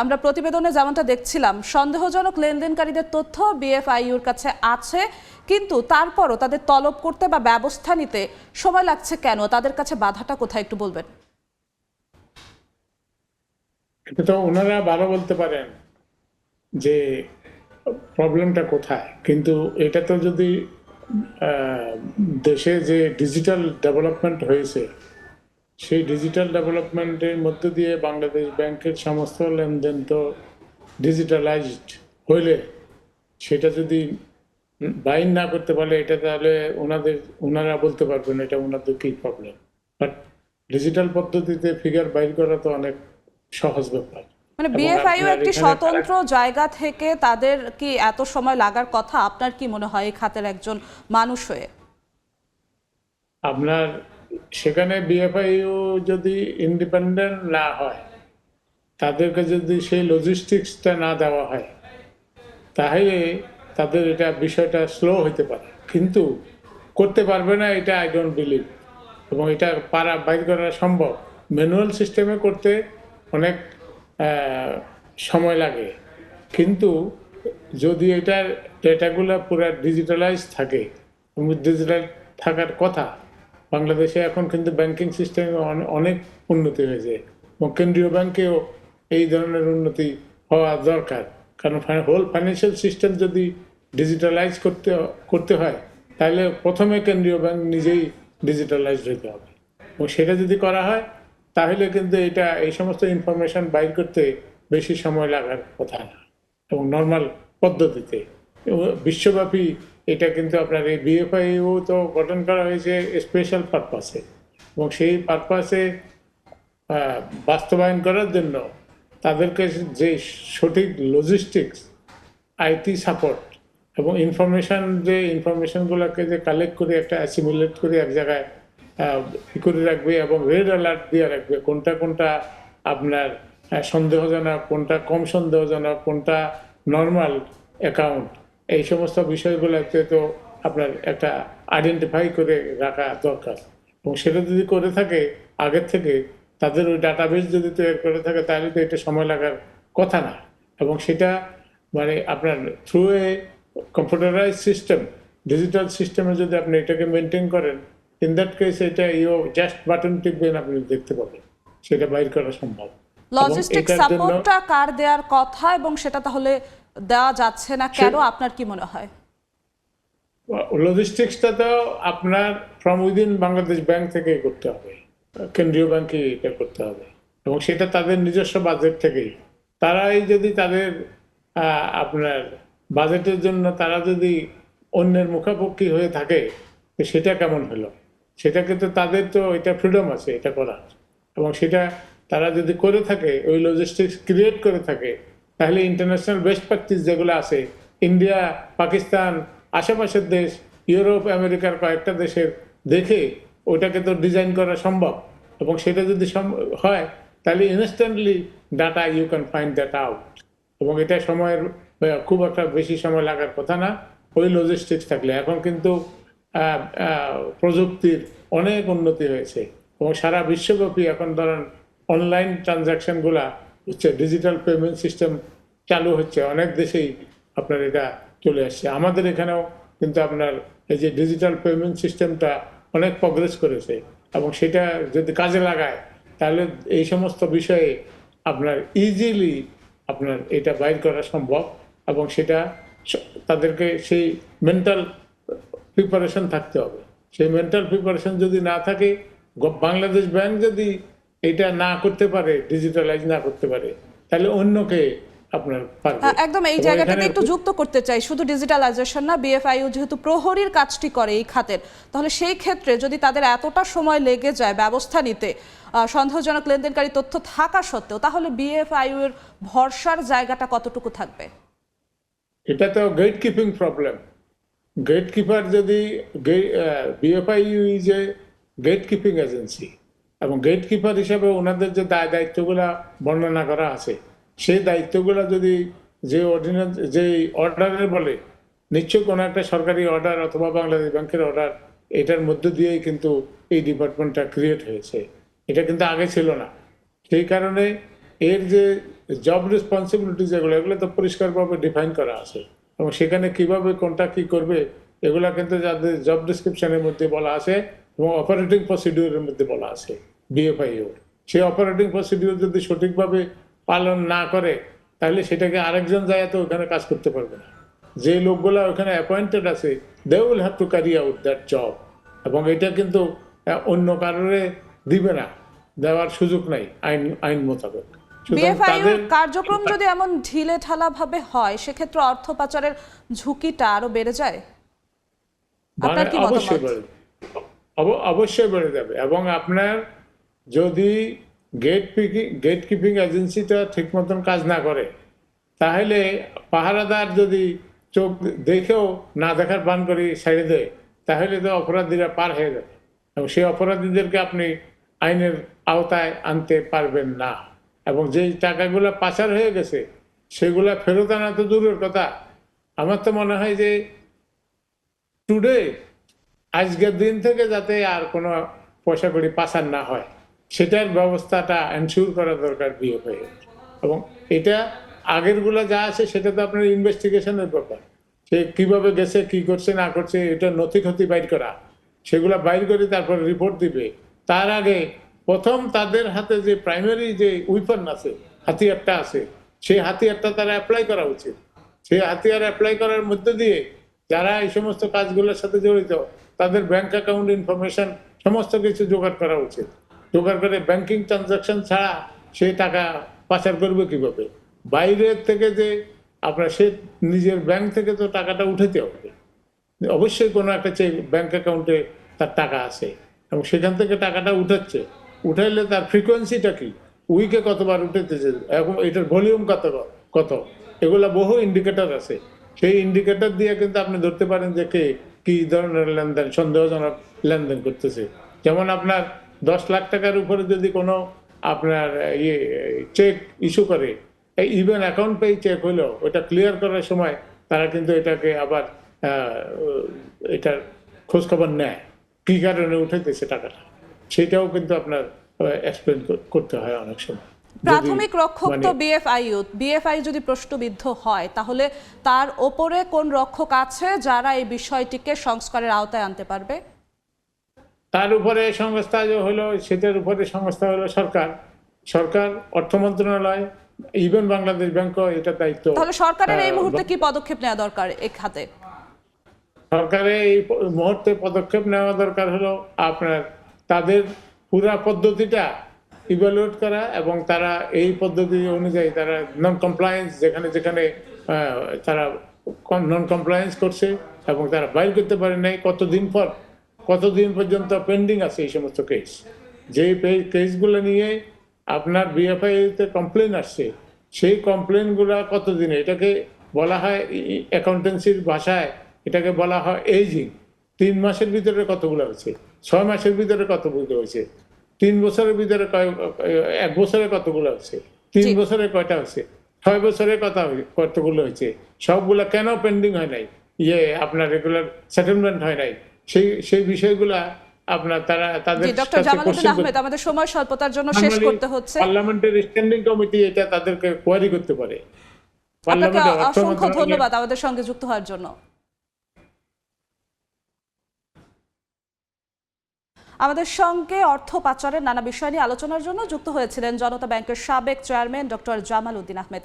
আমরা প্রতিবেদনে যেমনটা দেখছিলাম, সন্দেহজনক লেনদেনকারীদের তথ্য বিএফআইউর কাছে আছে, কিন্তু তারপরও তাদের তলব করতে বা ব্যবস্থা নিতে সময় লাগছে কেন? তাদের কাছে বাধাটা কোথায় একটু বলবেন? এটা তো ওনারা ভালো বলতে পারেন যে প্রবলেমটা কোথায়। কিন্তু এটা তো যদি দেশে যে ডিজিটাল ডেভেলপমেন্ট হয়েছে সেই ডিজিটাল ডেভেলপমেন্টের মধ্য দিয়ে বাংলাদেশ ব্যাংকের সমস্ত লেনদেন তো ডিজিটালাইজড হইলে সেটা যদি বাইন না করতে পারলে এটা তাহলে ওনাদের ওনারা বলতে পারবেন এটা ওনাদের কি প্রবলেম বাট ডিজিটাল পদ্ধতিতে ফিগার বাইর করা তো অনেক সহজ ব্যাপার। মানে এবং বিএফআইউ একটি স্বতন্ত্র জায়গা থেকে তাদের কি এত সময় লাগার কথা? আপনার কি মনে হয় এই খাতের একজন মানুষ হয়ে? আপনার সেখানে বিএফআইউ যদি ইন্ডিপেন্ডেন্ট না হয়, তাদেরকে যদি সেই লজিস্টিক্সটা না দেওয়া হয়, তাহলে তাদের এটা বিষয়টা স্লো হতে পারে। কিন্তু করতে পারবে না, এটা আই ডোন্ট বিলিভ এবং এটা পারা বাইর করা সম্ভব। ম্যানুয়াল সিস্টেমে করতে অনেক সময় লাগে। কিন্তু যদি এটার ডেটাগুলো পুরো ডিজিটালাইজ থাকে ডিজিটাল থাকার কথা বাংলাদেশে এখন কিন্তু ব্যাংকিং সিস্টেমে অনেক উন্নতি হয়েছে। এবং কেন্দ্রীয় ব্যাংকেও এই ধরনের উন্নতি হওয়া দরকার। কারণ হোল ফাইন্যান্সিয়াল সিস্টেম যদি ডিজিটালাইজ করতে করতে হয়, তাহলে প্রথমে কেন্দ্রীয় ব্যাংক নিজেই ডিজিটালাইজ হতে হবে। এবং সেটা যদি করা হয়, তাহলে কিন্তু এটা, এই সমস্ত ইনফরমেশন বাইর করতে বেশি সময় লাগার কথা। না এবং নর্মাল পদ্ধতিতে। বিশ্বব্যাপী এটা কিন্তু আপনার এই বিএফআইও তো গঠন করা হয়েছে স্পেশাল পারপাসে এবং সেই পারপাসে বাস্তবায়ন করার জন্য তাদেরকে যে সঠিক লজিস্টিক্স আইটি সাপোর্ট এবং ইনফরমেশন যে ইনফরমেশনগুলোকে যে কালেক্ট করে একটা অ্যাসিমুলেট করে এক জায়গায় ই করে রাখবে এবং রেড অ্যালার্ট দিয়ে রাখবে কোনটা কোনটা আপনার সন্দেহজনক, কোনটা কম সন্দেহজনক, কোনটা নর্মাল অ্যাকাউন্ট এই সমস্ত বিষয়গুলোতে তো আপনার একটা আইডেন্টিফাই করে রাখা দরকার। এবং সেটা যদি করে থাকে আগের থেকে তাদের ওই ডাটাবেস যদি তৈরি করে থাকে তাহলে তো এটা সময় লাগার কথা না। এবং সেটা মানে আপনার through a computerize system digital সিস্টেমে যদি আপনি এটাকে মেনটেন করেন ইন দ্যাট কেস এটা ইউ জাস্ট বাটন টিপবেন আপনি দেখতে পাবেন। সেটা বাইর করা সম্ভব। লজিস্টিক সাপোর্টটা কার দেওয়ার কথা এবং সেটা তাহলে দেওয়া যাচ্ছে না কেন? আপনার কি মনে হয়? লজিস্টিক্সটা তো আপনার ফ্রম উইদিন বাংলাদেশ ব্যাংক থেকে করতে হবে। কেন্দ্রীয় ব্যাংকে এটা করতে হবে। এবং সেটা তাদের নিজস্ব বাজেট থেকেই। তারাই যদি তাদের আহ, আপনার বাজেটের জন্য তারা যদি অন্যের মুখাপক্ষি হয়ে থাকে তো সেটা কেমন হলো? সেটা কিন্তু তাদের তো এটা ফ্রিডম আছে এটা করার। এবং সেটা তারা যদি করে থাকে ওই লজিস্টিক্স ক্রিয়েট করে থাকে তাহলে ইন্টারন্যাশনাল বেস্ট প্র্যাকটিস যেগুলো আছে ইন্ডিয়া পাকিস্তান আশেপাশের দেশ ইউরোপ আমেরিকার কয়েকটা দেশের দেখে ওটাকে তো ডিজাইন করা সম্ভব। এবং সেটা যদি হয়, তাহলে instantly data you can find that out এবং এটা সময়ের খুব একটা বেশি সময় লাগার কথা না, ওই লজিস্টিক্স থাকলে। এখন কিন্তু প্রযুক্তির অনেক উন্নতি হয়েছে। এবং সারা বিশ্বব্যাপী এখন ধরেন অনলাইন ট্রানজাকশনগুলা হচ্ছে ডিজিটাল পেমেন্ট সিস্টেম চালু হচ্ছে। অনেক দেশেই আপনার এটা চলে আসছে। আমাদের এখানেও কিন্তু আপনার এই যে ডিজিটাল পেমেন্ট সিস্টেমটা অনেক প্রগ্রেস করেছে এবং সেটা যদি কাজে লাগায়, তাহলে এই সমস্ত বিষয়ে আপনার ইজিলি আপনার এটা বাইর করা সম্ভব এবং সেটা তাদেরকে সেই মেন্টাল প্রিপারেশন থাকতে হবে। সেই মেন্টাল প্রিপারেশন যদি না থাকে বাংলাদেশ ব্যাংক যদি এটা না করতে পারে ডিজিটালাইজ না করতে পারে তাহলে অন্যকে আপনার একদম এই জায়গাটাতে একটু যুক্ত করতে চাই শুধু ডিজিটালাইজেশন না বিএফআইউ যেহেতু প্রহরীর কাজটি করে এই খাতের তাহলে সেই ক্ষেত্রে যদি তাদের এতটা সময় লেগে যায় ব্যবস্থা নিতে সন্দেহজনক লেনদেনকারী তথ্য থাকা সত্ত্বেও তাহলে বিএফআইউ এর ভরসার জায়গাটা কতটুকু থাকবে? এটা তো gate keeping problem gate keeper যদি BFIU is a gate keeping agency এবং গেট কিপার হিসাবে ওনাদের যে দায় দায়িত্বগুলা বর্ণনা করা আছে, সেই দায়িত্বগুলো যদি যে অর্ডিন্যান্স যে অর্ডারের বলে নিশ্চয় কোনো একটা সরকারি অর্ডার অথবা বাংলাদেশ ব্যাংকের অর্ডার এটার মধ্য দিয়েই কিন্তু এই ডিপার্টমেন্টটা ক্রিয়েট হয়েছে। এটা কিন্তু আগে ছিল না। সেই কারণে এর যে জব রেসপন্সিবিলিটি যেগুলো এগুলো তো পরিষ্কারভাবে ডিফাইন করা আছে। এবং সেখানে কীভাবে কোনটা কি করবে, এগুলা কিন্তু যাদের জব ডিসক্রিপশনের মধ্যে বলা আছে এবং অপারেটিং প্রসিডিউরের মধ্যে বলা আছে বিএফআইও সেই অপারেটিং প্রসিডিউর যদি সঠিকভাবে পালন না করে তাহলে সেটাকে আরেকজন যায় তো ওখানে কাজ করতে পারবে না। যে লোকগুলো ওখানে অ্যাপয়েন্টেড আছে they will have to carry out that job এবং এটা কিন্তু অন্য কারণে দিবে না দেওয়ার সুযোগ নাই আইন আইন মোতাবেক। কার্যক্রম যদি এমন ঢিলে ঢালা ভাবে হয় সেক্ষেত্রে অর্থ পাচারের ঝুঁকিটা আরও বেড়ে যায়? আপনার কি মতামত? অবশ্যই বেড়ে যাবে এবং আপনার যদি গেট গেট কিপিং এজেন্সিটা ঠিক মতন কাজ না করে, তাহলে পাহারাদার যদি চোখ দেখেও না দেখার বান করে ছেড়ে দেয়, তাহলে তো অপরাধীরা পার হয়ে যাবে। এবং সেই অপরাধীদেরকে আপনি আইনের আওতায় আনতে পারবেন না। এবং যেই টাকাগুলো পাচার হয়ে গেছে, সেগুলো ফেরত আনা তো দূরের কথা। আমার তো মনে হয় যে টুডে আজকের দিন থেকে যাতে আর কোনো পয়সা কড়ি পাচার না হয়, সেটার ব্যবস্থাটা এনশিওর করা দরকার বিয়ে হয়ে। এবং এটা আগেরগুলো যা আছে, সেটা তো আপনার ইনভেস্টিগেশনের ব্যাপার। সে কীভাবে গেছে, কি করছে, না করছে, এটা নথি ক্ষতি বাইর করা। সেগুলা বাইর করে তারপর রিপোর্ট দিবে। তার আগে প্রথম তাদের হাতে যে প্রাইমারি যে উইপন আছে, হাতিয়ারটা আছে, সেই হাতিয়ারটা তারা অ্যাপ্লাই করা উচিত। সেই হাতিয়ার অ্যাপ্লাই করার মধ্যে দিয়ে যারা এই সমস্ত কাজগুলোর সাথে জড়িত তাদের ব্যাংক অ্যাকাউন্ট ইনফরমেশন সমস্ত কিছু জোগাড় করা উচিত। জোগাড় করে ব্যাংকিং ট্রানজাকশন ছাড়া সেই টাকা পাচার করবে কীভাবে? বাইরের থেকে যে আপনার সে নিজের ব্যাংক থেকে তো টাকাটা উঠাতে হবে। অবশ্যই কোনো একটা চেক ব্যাংক অ্যাকাউন্টে তার টাকা আছে এবং সেখান থেকে টাকাটা উঠাচ্ছে। উঠাইলে তার ফ্রিকোয়েন্সিটা কি? উইকে কতবার উঠেতেছে এখন এটার ভলিউম কত কত? এগুলা বহু ইন্ডিকেটর আছে। সেই ইন্ডিকেটর দিয়ে কিন্তু আপনি ধরতে পারেন যে কে কি ধরনের লেনদেন, সন্দেহজনক লেনদেন করতেছে? যেমন আপনার দশ লাখ টাকার উপরে যদি কোনো আপনার ইয়ে চেক ইস্যু করে, এই ইভেন অ্যাকাউন্ট পেই চেক হলো ওটা ক্লিয়ার করার সময় তারা কিন্তু এটাকে আবার এটার খোঁজখবর নেয়। কী কারণে উঠেতেছে টাকাটা? সেটাও কিন্তু আপনার এক্সপ্লেন করতে হয় অনেক সময়। প্রাথমিক রক্ষক তো মানে- বিএফআইউ বিএফআই যদি প্রশ্নবিদ্ধ হয় তাহলে তার ওপরে কোন রক্ষক আছে যারা এই বিষয়টিকে সংস্কারের আওতায় আনতে পারবে? তার উপরে সংস্থা যে হলো সেটার উপরে সংস্থা হলো সরকার। সরকার অর্থ মন্ত্রণালয় ইভেন বাংলাদেশ ব্যাংক এটা দায়িত্ব। তাহলে সরকারের এই মুহূর্তে কি পদক্ষেপ নেওয়া দরকার এই খাতে? সরকারের এই মুহূর্তে পদক্ষেপ নেওয়া দরকার হলো আপনার তাদের পুরা পদ্ধতিটা ইভ্যালুয়েট করা এবং তারা এই পদ্ধতি অনুযায়ী তারা নন কমপ্লায়েন্স যেখানে যেখানে তারা নন কমপ্লায়েন্স করছে এবং তারা বাইর করতে পারে নাই কতদিন পর, কতদিন পর্যন্ত পেন্ডিং আছে এই সমস্ত কেস যেই কেসগুলো নিয়ে আপনার বিএফআইতে কমপ্লেন আসছে, সেই কমপ্লেনগুলো কতদিনে? এটাকে বলা হয় অ্যাকাউন্টেন্সির ভাষায় এটাকে বলা হয় এইজিং তিন মাসের ভিতরে কতগুলো হয়েছে? ছয় মাসের ভিতরে কতগুলো হয়েছে? তিন বছরের ভিতরে কয়- এক বছরে কতগুলো হয়েছে তিন বছরে কয়টা হয়েছে ছয় বছরে কথা কতগুলো হয়েছে? সবগুলা কেন পেন্ডিং হয় নাই? ইয়ে আপনার রেগুলার সেটেলমেন্ট হয় নাই? সেই সেই বিষয়গুলা আপনার তারা তাদের ডক্টর জামালউদ্দিন আহমেদ আমাদের সময় স্বল্পতার জন্য শেষ করতে হচ্ছে। পার্লামেন্টের স্ট্যান্ডিং কমিটি এটা তাদেরকে কোয়ারি করতে পারে। আপনাকে অসংখ্য ধন্যবাদ আমাদের সঙ্গে যুক্ত হওয়ার জন্য। আমাদের সঙ্গে অর্থ পাচারের নানা বিষয় নিয়ে আলোচনার জন্য যুক্ত হয়েছিলেন জনতা ব্যাংকের সাবেক চেয়ারম্যান ডক্টর জামাল উদ্দিন আহমেদ।